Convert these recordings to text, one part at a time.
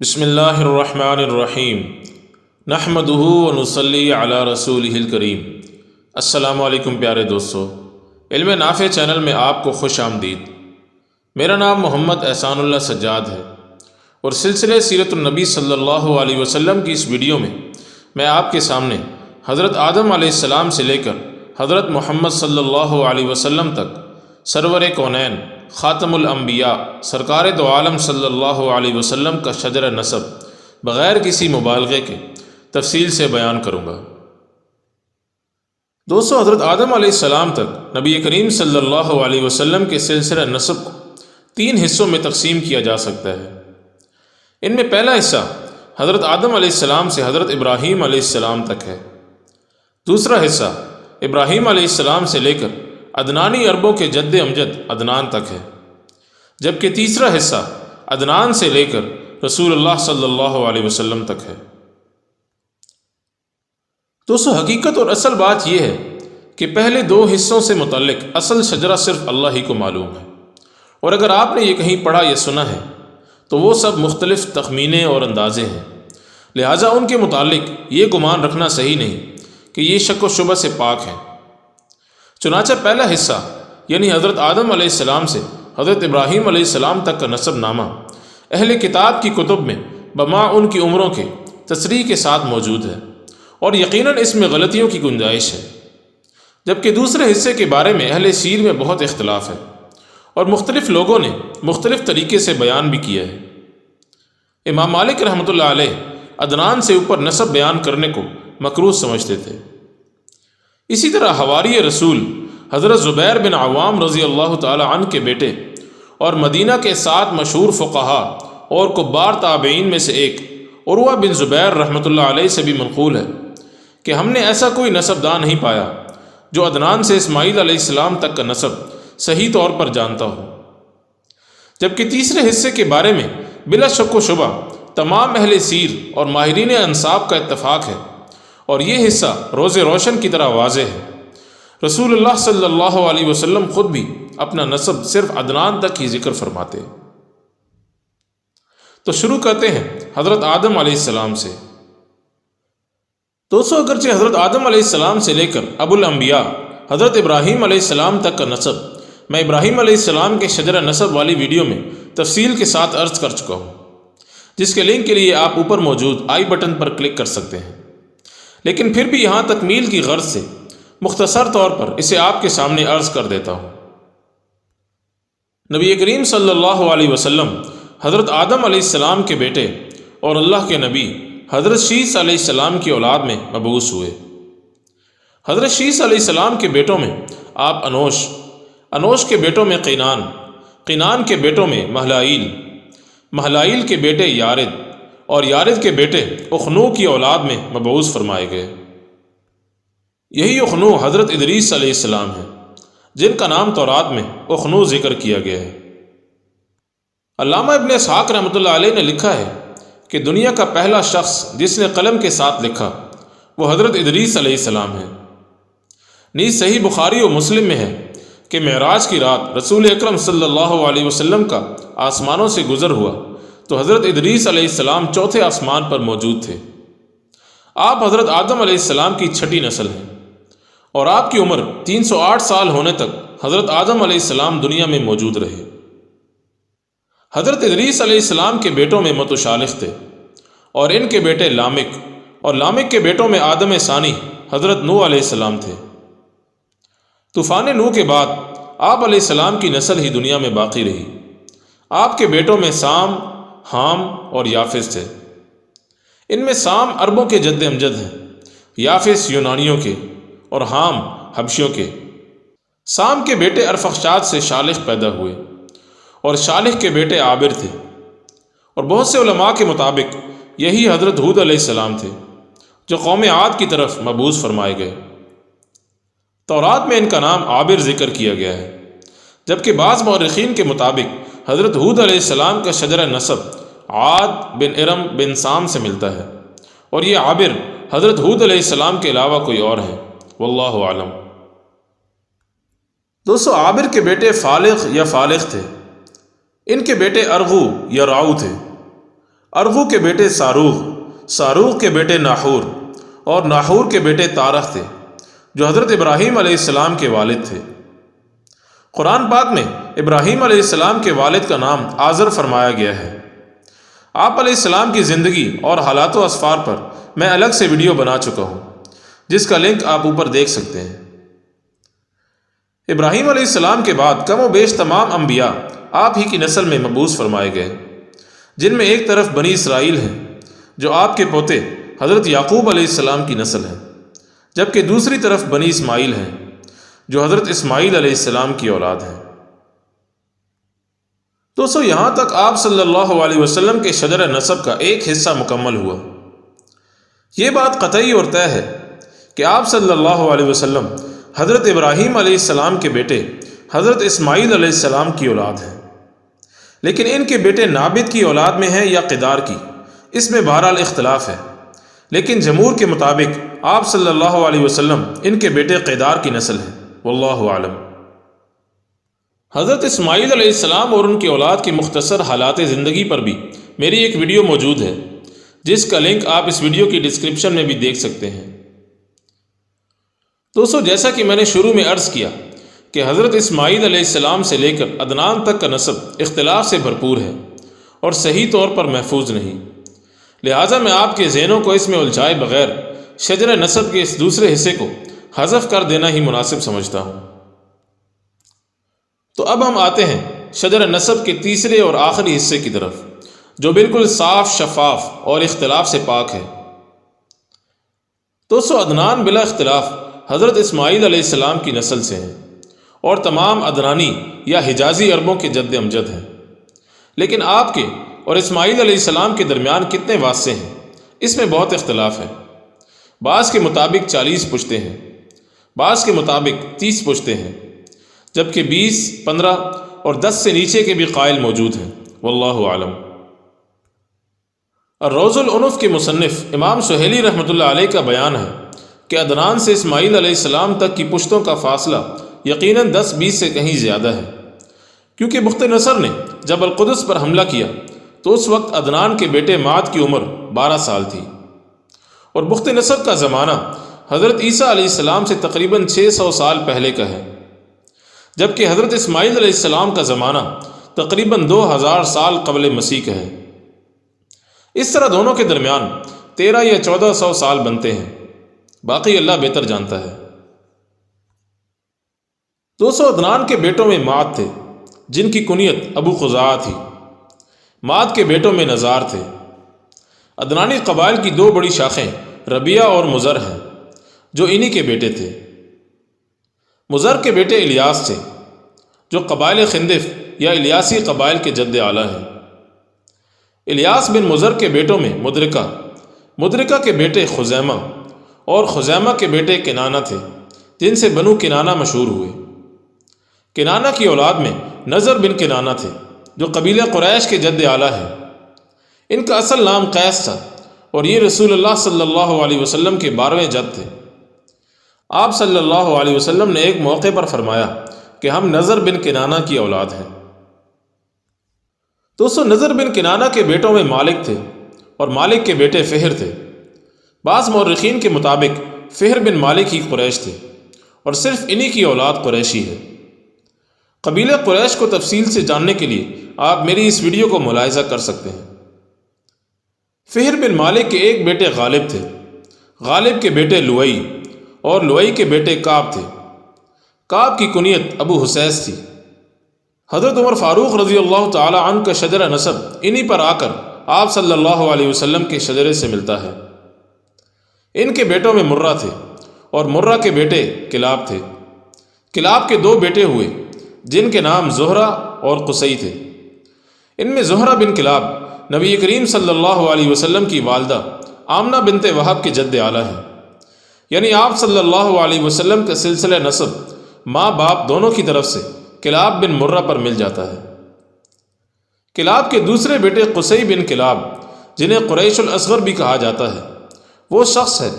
बसमीम नहमदहू वनसली अला रसूल करीम अस्सलाम प्यारे दोस्तों। इल्म नाफ़ चैनल में आपको खुश आमदीद। मेरा नाम मोहम्मद एहसानुल्लाह सज्जाद है। और सिलसिले सीरतुलनबी सल्लल्लाहु अलैहि वसल्लम की इस वीडियो में मैं आपके सामने हज़रत आदम आसमाम से लेकर हज़रत मोहम्मद सल्लल्लाहु अलैहि वसल्लम तक सरवर कौनैन ख़ातमुलम्बिया सरकार दो आलम सल्लल्लाहु अलैहि वसल्लम का शजर नसब, बग़ैर किसी मुबालगे के, तफसील से बयान करूँगा। दोस्तों, हज़रत आदम सलाम तक नबी करीम सल्लल्लाहु अलैहि वसल्लम के सिलसिला नसब को तीन हिस्सों में तकसीम किया जा सकता है। इनमें पहला हिस्सा हज़रत आदम सलाम से हज़रत इब्राहीम सलाम तक है। दूसरा हिस्सा इब्राहीम सलाम से लेकर अदनानी अरबों के जद्द अमजद अदनान तक है। जबकि तीसरा हिस्सा अदनान से लेकर रसूल अल्लाह सल्लल्लाहु अलैहि वसल्लम तक है। दोस्तों, हकीकत और असल बात यह है कि पहले दो हिस्सों से मुतलक असल शजरा सिर्फ़ अल्लाह ही को मालूम है। और अगर आपने ये कहीं पढ़ा या सुना है तो वो सब मुख्तलिफ़ तखमीने और अंदाजे हैं। लिहाजा उनके मुतालिक ये गुमान रखना सही नहीं कि ये शक व शुबह से पाक हैं। चुनाचा पहला हिस्सा, यानी हज़रत आदम सलाम से हज़रत इब्राहीम सलाम तक का नसब नामा अहल किताब की कुतुब में बमा उनकी उम्रों के तसरी के साथ मौजूद है। और यकीनन इसमें गलतियों की गुंजाइश है। जबकि दूसरे हिस्से के बारे में अहल सीर में बहुत इख्तलाफ है और मुख्तलिफ़ लोगों ने मुख्तलिफ़ तरीके से बयान भी किया है। इमाम मालिक रहमत अदनान से ऊपर नसब बयान करने को मकरूज समझते थे। इसी तरह हवारी रसूल हज़रत ज़ुबैर बिन आवाम रज़ी अल्लाह तन के बेटे और मदीना के सात मशहूर फ़ुकहा और कुब्बार ताबेन में से एक उर्वा बिन ज़ुबैर रहमत से भी मनकूल है कि हमने ऐसा कोई नसबदा नहीं पाया जो अदनान से इसमाईल इस्लाम तक का नसब सही तौर पर जानता हो। जबकि तीसरे हिस्से के बारे में बिला शक व शुबा तमाम अहल सीर और माहरीन अनसाब का इतफ़ाक़ है। और ये हिस्सा रोज़ रोशन की तरह वाज है। सल्लल्लाहु अलैहि वसल्लम ख़ुद भी अपना नसब सिर्फ़ अदनान तक ही ज़िक्र फरमाते तो शुरू करते हैं हज़रत आदम सलाम से। दोस्तों, अगरचे हज़रत आदम सलाम से लेकर अबुल अम्बिया हज़रत इब्राहीम सलाम तक का नसब, मैं इब्राहीम सलाम के शजर नसब वाली वीडियो में तफसील के साथ अर्ज़ कर चुका हूँ, जिसके लिंक के लिए आप ऊपर मौजूद आई बटन पर क्लिक कर सकते हैं। लेकिन फिर भी यहाँ तकमील की गर्ज से मुख्तसर तौर पर इसे आपके सामने अर्ज़ कर देता हूँ। नबी करीम सल्लल्लाहु अलैहि वसल्लम, हज़रत आदम सलाम के बेटे और अल्लाह के नबी, हज़रत शीस सलाम की औलाद में मबूस हुए। हज़रत शीस सलाम के बेटों में आप अनोश अनोश के बेटों में कीनान कीनान के बेटों में महलाइल महलाइल के बेटे यारिद और यारिद के बेटे उखनू की औलाद में मबूस फरमाए गए। यही उखनू हज़रत इदरीस सलाम है, जिनका नाम तौरात में उखनू ज़िक्र किया गया है। अल्लामा इबन साक रहमत ने लिखा है कि दुनिया का पहला शख्स जिसने कलम के साथ लिखा, वो हज़रत इदरीस है। नीज सही बुखारी और मुस्लिम में है कि महराज की रात रसूल अक्रम सल्लल्लाहु अलैहि वसल्लम का आसमानों से गुज़र हुआ। तो हज़रत इदरीस सलाम चौथे आसमान पर मौजूद थे। आप हज़रत आदम सलाम की छठी नस्ल हैं और आपकी उम्र 308 साल होने तक हज़रत आदम सलाम दुनिया में मौजूद रहे। हज़रत इदरीस सलाम के बेटों में मतशालिफ थे और इनके बेटे लामिक और लामिक के बेटों में आदम सानी हज़रत नू सलाम थे। तूफ़ान नू के बाद आप की नस्ल ही दुनिया में बाकी रही। आपके बेटों में साम हाम और याफिस थे। इनमें साम अरबों के जद्द अमजद हैं, याफिस यूनानियों के और हाम हबशियों के। साम के बेटे अरफाद से शालिख पैदा हुए और शालिख के बेटे आबिर थे और बहुत से उलमा के मुताबिक यही हज़रत हूद सलाम थे, जो कौम आद की तरफ़ मबूस फरमाए गए। तौरात में इनका नाम आबिर ज़िक्र किया गया है, जबकि बाज़ मौरखीन के मुताबिक हज़रत हूद सलाम का शजर नसब आद बिन इरम बिन साम से मिलता है। और ये आबिर हज़रत हूद सलाम के अलावा कोई और है। वल्लम दोस्तों, आबिर के बेटे फालिक या फालिक थे। इनके बेटे अरगू या राऊ थे। अरगू के बेटे सारूग सारूग के बेटे नाहूर और नाहूर के बेटे तारख थे, जो हज़रत इब्राहीम के वालिद थे। कुरान पाक में इब्राहीम अलैहिस्सलाम के वालिद का नाम आज़र फरमाया गया है। आप अलैहिस्सलाम की ज़िंदगी और हालात असफ़ार पर मैं अलग से वीडियो बना चुका हूँ, जिसका लिंक आप ऊपर देख सकते हैं। इब्राहीम अलैहिस्सलाम के बाद कम व बेश तमाम अम्बिया आप ही की नस्ल में मबूस फरमाए गए, जिनमें एक तरफ़ बनी इसराइल हैं, जो आपके पोते हज़रत याकूब अलैहिस्सलाम की नस्ल है, जबकि दूसरी तरफ़ बनी इस्माइल हैं। जो हज़रत इस्माइल अलैहिस्सलाम की औलाद हैं। दोस्तों, यहाँ तक आप सल्लल्लाहु अलैहि वसल्लम के शजर नसब का एक हिस्सा मुकम्मल हुआ। ये बात कतई और तय है कि आप सल्लल्लाहु अलैहि वसल्लम हज़रत इब्राहीम अलैहिस्सलाम के बेटे, हज़रत इस्माइल अलैहिस्सलाम की औलाद हैं। लेकिन इनके बेटे नाबिद की औलाद में है या किदार की, इसमें बहरहाल इख्तलाफ है। लेकिन जमूर के मुताबिक आप सल्लल्लाहु अलैहि वसल्लम इनके बेटे किदार की नस्ल है। वल्लाहु आलम। हज़रत इस्माईल और उनकी औलाद की मुख्तसर हालात ज़िंदगी पर भी मेरी एक वीडियो मौजूद है, जिसका लिंक आप इस वीडियो की डिस्क्रिप्शन में भी देख सकते हैं। दोस्तों, जैसा कि मैंने शुरू में अर्ज़ किया कि हज़रत इस्माईल अलैहिस्सलाम से लेकर अदनान तक का नसब इख्तलाफ से भरपूर है और सही तौर पर महफूज नहीं। लिहाजा मैं आपके जहनों को इसमें उलझाए बगैर शजर नसब के इस दूसरे हिस्से को हज़फ कर देना ही मुनासिब समझता हूँ। तो अब हम आते हैं शजर नसब के तीसरे और आखिरी हिस्से की तरफ़, जो बिल्कुल साफ़ शफाफ और इख्तलाफ से पाक है। दोस्तों, अदनान बिला इख्तलाफ हज़रत इस्माईल अलैहिस्सलाम की नस्ल से हैं और तमाम अदनानी या हिजाजी अरबों के जद अमजद हैं। लेकिन आपके और इस्माईल अलैहिस्सलाम के दरमियान कितने वास्ते हैं? इसमें बहुत इख्तलाफ है। बास के मुताबिक चालीस पुश्ते हैं। बास के मुताबिक तीस पुश्ते हैं, जबकि बीस, पंद्रह और दस से नीचे के भी कायल मौजूद हैं। वल्लाहु आलम। रोज़ुलनफ़ के मुसनफ़ इमाम सहेली रहमत का बयान है कि अदनान से इस्माईल अलैहिस्सलाम तक की पुश्तों का फासला यकीनन दस, बीस से कहीं ज़्यादा है। क्योंकि बुख्त नसर ने जब अलकुदस पर हमला किया तो उस वक्त अदनान के बेटे माद की उम्र बारह साल थी। और बुख्त नसर का ज़माना हज़रत ईसा अलैहिस्सलाम से तकरीबन छः सौ साल पहले का है। जबकि हज़रत इस्माईल अलैहिस्सलाम का ज़माना तकरीबन दो हज़ार साल कबल मसीह का है। इस तरह दोनों के दरमियान तेरह या चौदह सौ साल बनते हैं। बाकी अल्लाह बेहतर जानता है। दो सौ अदनान के बेटों में माद थे, जिनकी कुनियत अबू खुजा थी। माद के बेटों में नज़ार थे। अदनानी कबाइल की दो बड़ी शाखें, रबिया और मुज़र हैं। जो इन्हीं के बेटे थे। मुज़र के बेटे इलियास थे, जो कबाइल खिंदिफ या इलियासी कबाइल के जद्द आला हैं। इलियास बिन मुज़र के बेटों में मुद्रिका मुद्रिका के बेटे खुजैमा और खुजैमा के बेटे किनाना थे, जिनसे बनु किनाना मशहूर हुए। किनाना की औलाद में नज़र बिन किनाना थे, जो कबीला क़ुरैश के जद्द आला है। इनका असल नाम कैस था और ये रसूलुल्लाह सल्लल्लाहु अलैहि वसल्लम के बारहवें जद थे। आप सल्लल्लाहु अलैहि वसल्लम ने एक मौके पर फरमाया कि हम नज़र बिन किनाना की औलाद हैं। दोस्तों, नज़र बिन किनाना के बेटों में मालिक थे और मालिक के बेटे फ़हर थे। बाज़ मौरखीन के मुताबिक फ़हर बिन मालिक ही कुरैश थे और सिर्फ़ इन्हीं की औलाद कुरैशी है कबीले कुरैश को तफसील से जानने के लिए आप मेरी इस वीडियो को मुलायजा कर सकते हैं। फ़हर बिन मालिक के एक बेटे गालिब थे। गालिब के बेटे लुई और लुई के बेटे काब थे। काब की कुनियत अबू हुसैस थी। हज़रत उमर फ़ारूक रज़ी अल्लाह तन का शजर नसब इन्हीं पर आकर आप सल्लल्लाहु अलैहि वसल्लम के शजरे से मिलता है। इनके बेटों में मुर्रा थे और मुर्रा के बेटे किलाब थे। किलाब के दो बेटे हुए, जिनके नाम जहरा और कुसई थे। इनमें जहरा बिन किलाब, नबी करीम सल्लल्लाहु अलैहि वसल्लम की वालदा आमना बिनते वहाब के जद्द आला है। यानी आप सल्लल्लाहु अलैहि वसल्लम का सिलसिला नसब, माँ बाप दोनों की तरफ़ से किलाब बिन मुर्रा पर मिल जाता है। किलाब के दूसरे बेटे कुसई बिन किलाब, जिन्हें असगर भी कहा जाता है, वो शख्स है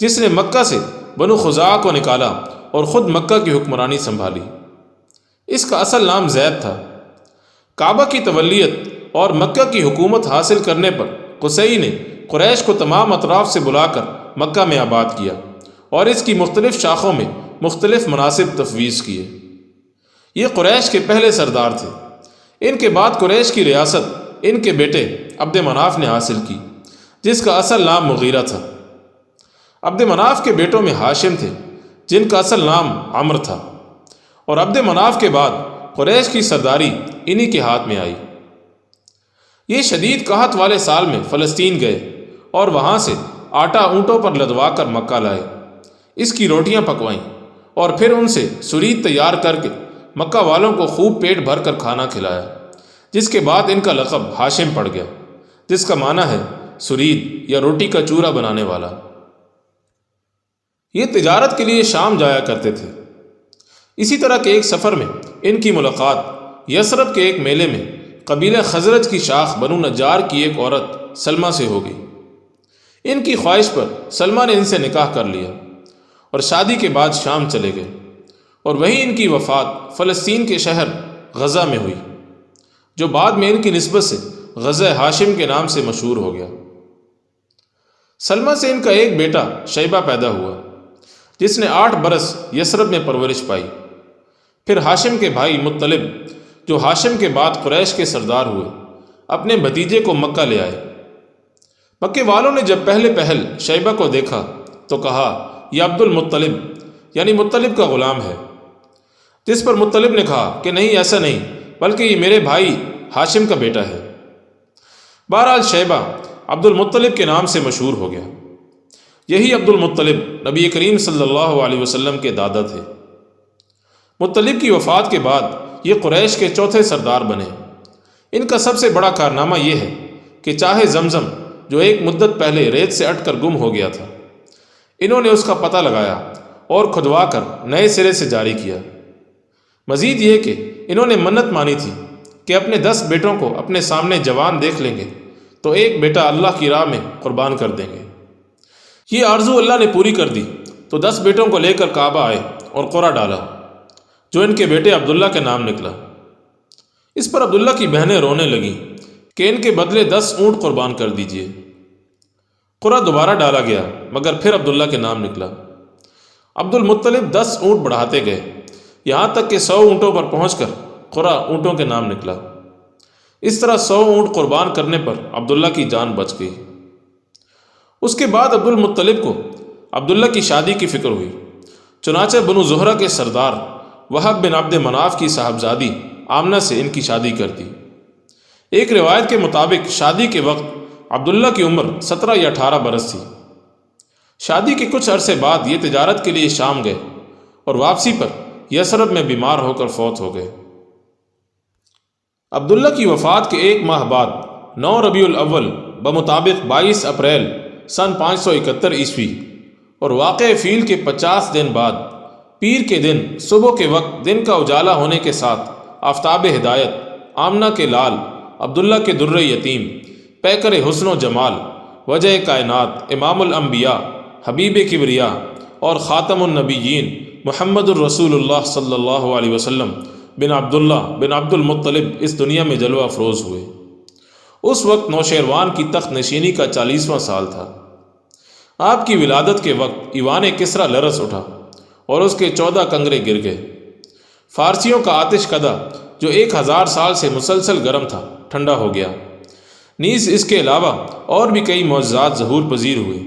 जिसने मक्का से बनु खुजा को निकाला और ख़ुद मक्का की हुक्मरानी संभाली। इसका असल नाम जैद था। काबा की तवलियत और मक्का की हुकूमत हासिल करने पर कुसई ने कुरैश को तमाम अतराफ़ से बुलाकर मक्का में आबाद किया। और इसकी मुख्तलिफ़ शाखों में मुख्तलिफ़ मनासिब तफवीज़ किए ये कुरैश के पहले सरदार थे। इनके बाद कुरैश की रियासत इनके बेटे अब्द मनाफ ने हासिल की, जिसका असल नाम मुगीरा था। अब्द मनाफ के बेटों में हाशिम थे, जिनका असल नाम अमर था। और अब्द मनाफ के बाद कुरैश की सरदारी इन्हीं के हाथ में आई। ये शदीद कहत वाले साल में फ़लस्तीन गए और वहाँ से आटा ऊँटों पर लदवा कर मक्का लाए। इसकी रोटियाँ पकवाईं और फिर उनसे सुरीद तैयार करके मक्का वालों को खूब पेट भर कर खाना खिलाया, जिसके बाद इनका लक़ब हाशिम पड़ गया, जिसका माना है सुरीद या रोटी का चूरा बनाने वाला। ये तिजारत के लिए शाम जाया करते थे। इसी तरह के एक सफ़र में इनकी मुलाकात यसरब के एक मेले में कबीला खजरत की शाख बनु नजार की एक औरत सलमा से हो गई। इनकी ख्वाहिश पर सलमा ने इनसे निकाह कर लिया। और शादी के बाद शाम चले गए। और वहीं इनकी वफ़ात फ़लस्तीन के शहर गज़ा में हुई, जो बाद में इनकी नस्बत से गज़ा हाशिम के नाम से मशहूर हो गया। सलमा से इनका एक बेटा शैबा पैदा हुआ, जिसने आठ बरस यसरब में परवरिश पाई। फिर हाशिम के भाई मुत्तलिब, जो हाशिम के बाद कुरैश के सरदार हुए, अपने भतीजे को मक्का ले आए। मक्के वालों ने जब पहले पहल शैबा को देखा तो कहा यह अब्दुल मुत्तलिब, यानी मुत्तलिब का ग़ुलाम है। जिस पर मुत्तलिब ने कहा कि नहीं, ऐसा नहीं, बल्कि ये मेरे भाई हाशिम का बेटा है। बहरहाल शैबा अब्दुल मुत्तलिब के नाम से मशहूर हो गया। यही अब्दुल मुत्तलिब नबी करीम सल्लल्लाहु अलैहि वसल्लम के दादा थे। मुत्तलिब की वफ़ात के बाद ये कुरैश के चौथे सरदार बने। इनका सबसे बड़ा कारनामा यह है कि चाहे जमज़म जो एक मुद्दत पहले रेत से अटकर गुम हो गया था इन्होंने उसका पता लगाया और खुदवा कर नए सिरे से जारी किया। मज़ीद ये कि इन्होंने मन्नत मानी थी कि अपने दस बेटों को अपने सामने जवान देख लेंगे तो एक बेटा अल्लाह की राह में कुर्बान कर देंगे। ये आरज़ू अल्लाह ने पूरी कर दी तो दस बेटों को लेकर काबा आए और कोरा डाला, जो इनके बेटे अब्दुल्ला के नाम निकला। इस पर अब्दुल्ला की बहनें रोने लगीं कि इनके बदले दस ऊँट कुर्बान कर दीजिए। कुरा दोबारा डाला गया, मगर फिर अब्दुल्ला के नाम निकला। अब्दुल मुत्तलिब दस ऊँट बढ़ाते गए। यहाँ तक कि सौ ऊँटों पर पहुँचकर कुरा ऊँटों के नाम निकला। इस तरह सौ ऊँट कुर्बान करने पर अब्दुल्ला की जान बच गई। उसके बाद अब्दुल मुत्तलिब को अब्दुल्ला की शादी की फ़िक्र हुई। चुनाचे बनु जहरा के सरदार वहब बिन अब्द मनाफ की साहबजादी आमना से इनकी शादी कर दी। एक रिवायत के मुताबिक शादी के वक्त अब्दुल्ला की उम्र सत्रह या अठारह बरस थी। शादी के कुछ अरसे बाद ये तजारत के लिए शाम गए और वापसी पर यसरब में बीमार होकर फौत हो गए। अब्दुल्ला की वफ़ात के एक माह बाद नौ रबीउल अव्वल बमुताबिक 22 अप्रैल सन 571 ईस्वी और वाक़ फ़ील के 50 दिन बाद पीर के दिन सुबह के वक्त दिन का उजाला होने के साथ आफ्ताब हिदायत आमना के लाल अब्दुल्ला के दुर्र यतीम पैकर हुसन जमाल, वजह कायनात इमामुलम्बिया हबीब किबरिया और ख़ातमनबीन मोहम्मद रसूलुल्लाह सल्लल्लाहु बिन अब्दुल्ला बिन अब्दुलमतलब इस दुनिया में जलवा अफरोज़ हुए। उस वक्त नौशेरवान की तख्त नशीनी का चालीसवां साल था। आपकी विलादत के वक्त ईवान किसरा लरस उठा और उसके चौदह कंगरे गिर गए। फारसियों का आतिश कदा, जो एक हज़ार साल से मुसलसल गर्म था, ठंडा हो गया। नीज़ इसके अलावा और भी कई मौजात जहूर पजीर हुए।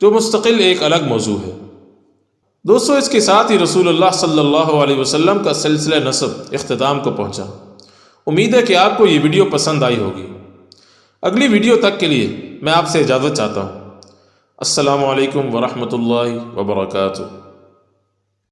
जो मुस्तकिल एक अलग मौजू है। दोस्तों, इसके साथ ही रसूलुल्लाह सल्लल्लाहु अलैहि वसल्लम का सिलसिला नसब अख्ताम को पहुँचा। उम्मीद है कि आपको ये वीडियो पसंद आई होगी। अगली वीडियो तक के लिए मैं आपसे इजाज़त चाहता हूँ। असलकम वरहमल वर्का